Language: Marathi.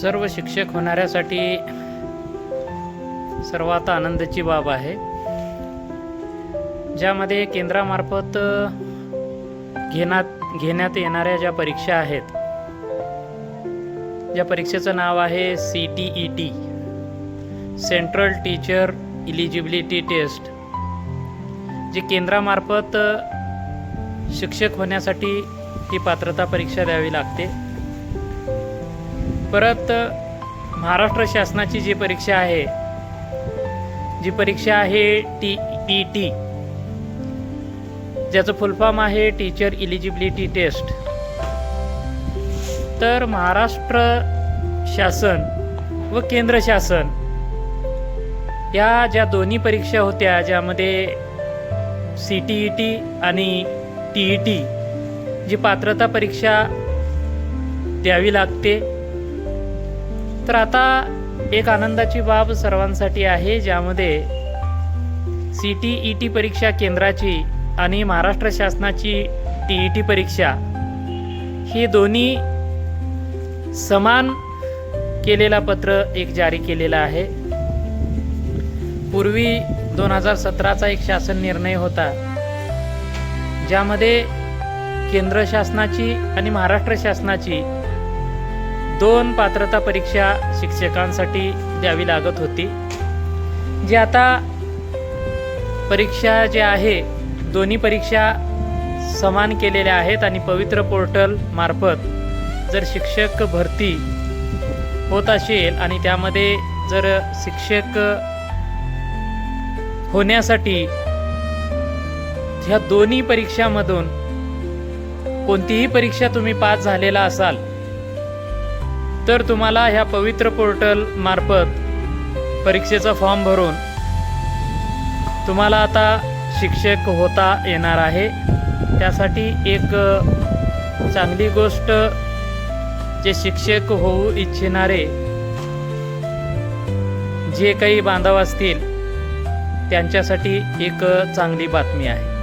सर्व शिक्षक होणाऱ्यासाठी सर्वात आनंदाची बाब आहे. ज्यामध्ये केंद्रामार्फत घेण्यात घेण्यात येणाऱ्या ज्या परीक्षा आहेत ज्या परीक्षेचं नाव आहे C T E T central teacher eligibility test जी केंद्रामार्फत शिक्षक होण्यासाठी ही पात्रता परीक्षा द्यावी लागते. परत महाराष्ट्र शासनाची जी परीक्षा आहे जी परीक्षा आहे टी ई टी ज्याचं फुलफॉर्म आहे टीचर इलिजिबिलिटी टेस्ट तर महाराष्ट्र शासन व केंद्र शासन या ज्या दोन्ही परीक्षा होत्या ज्यामध्ये सी टी ई टी आणि टी ई टी जी पात्रता परीक्षा द्यावी लागते तर आता एक आनंदाची बाब सर्वांसाठी आहे ज्यामध्ये सी टी ई टी परीक्षा केंद्राची आणि महाराष्ट्र शासनाची टी ई टी परीक्षा ही दोन्ही समान केलेला पत्र एक जारी केलेला आहे. पूर्वी दोन हजार सतराचा एक शासन निर्णय होता ज्यामध्ये केंद्र शासनाची आणि महाराष्ट्र शासनाची दोन पात्रता परीक्षा शिक्षकांसाठी द्यावी लागत होती. जे आता परीक्षा जे आहे दोन्ही परीक्षा समान केलेल्या आहेत आणि पवित्र पोर्टल मार्फत जर शिक्षक भरती होत असेल आणि त्यामध्ये जर शिक्षक होण्यासाठी ह्या दोन्ही परीक्षामधून कोणतीही परीक्षा तुम्ही पास झालेला असाल तर तुम्हाला ह्या पवित्र पोर्टल मार्फत परीक्षेचा फॉर्म भरून तुम्हाला आता शिक्षक होता येणार आहे. त्यासाठी एक चांगली गोष्ट जे शिक्षक होऊ इच्छिणारे जे काही बांधव असतील त्यांच्यासाठी एक चांगली बातमी आहे.